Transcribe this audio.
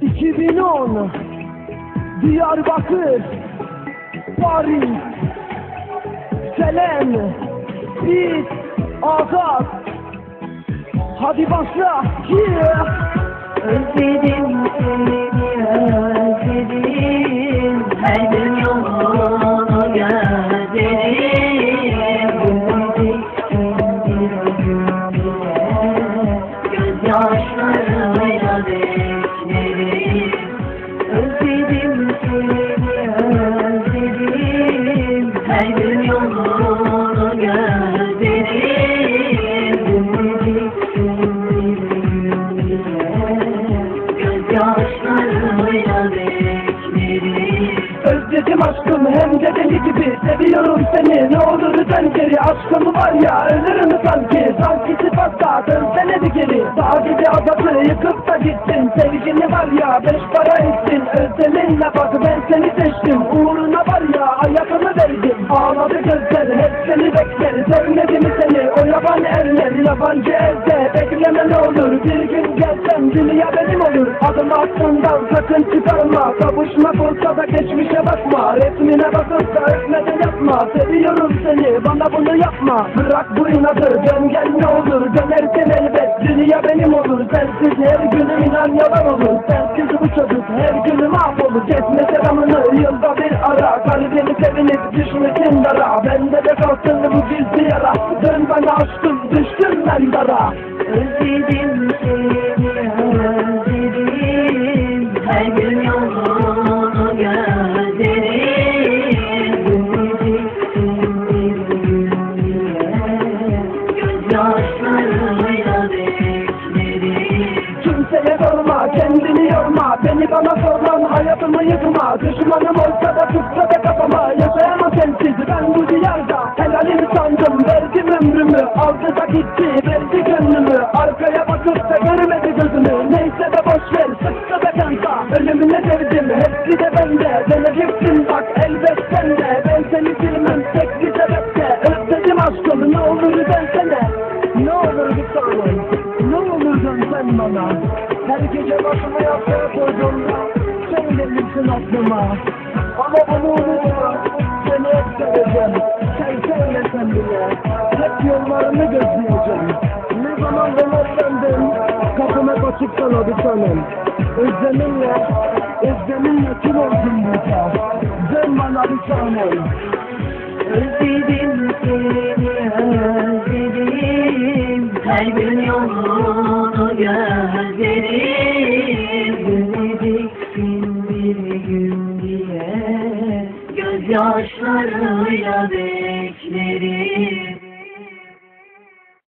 2010 Diyarbakır Paris Selam Biz Azat. Hadi başla. Yeah. Özledim seni. Beklerim Özledim seni özledim Her gün yolunu gözlerim bir Gözyaşlarıyla aşkım hem gibi. Seviyorum seni. Ne olur dön geri? Aşkım var ya ölürüm sanki. Sanki azatı yıkıp da gittin Sevgini var ya beş para ettin. Özleminle bak ben seni seçtim. Uğruna var ya hayatımı verdim. Ağladı gözler hep seni bekler. Sevmedi mi seni o yaban erler. Yabancı evde bekleme ne olur. Bir gün gelsem dünya benim olur. Adım aklından sakın çıkarma. Kavuşmak olsa da geçmişe bakma. Resmine bakıp da öpmeden yapma. Seviyorum seni bana bunu yapma. Bırak bu inadı dön gel ne olur. Dönersen elbet dünya benim olur Sensiz her günüm inan yalan olur. Sensiz çocuk her günü mahvolur. Kesme selamını yılda bir ara. Kalbini sevinip düşmesin dara. Bende de kalsın bu gizli yara. Dön bana aşkım düştüm ben dara. Özledim hayatımı yıkma Düşmanım olsa da tutsa da kafama. Yaşayamam sensiz ben bu diyarda. Helalim sandım verdim ömrümü. Aldı da gitti verdi gönlümü. Arkaya bakıp da görmedi gözümü. Neyse de boş ver sıktı be kanka Ölümüne sevdim hepsi de bende. Deneceksin bak elbet sende. Ben seni silmem tek bir sebeple Özledim aşkım ne olur dönsene. Ne olur bir tanem Ne olur dön sen bana? Her gece başımı yastığa koyduğumda Sen gelirsin aklıma Ama bunu unutma Seni hep seveceğim Sen. Sevmesen bile Hep yollarını gözleyeceğim Ne zaman dön Kapım hep açık sana bir tanem Özleminle Özleminle kim oldun burada Dön bana bir tanem Özledim seni. Özledim gün yolunu gözlerim Gözyaşlarıyla beklerim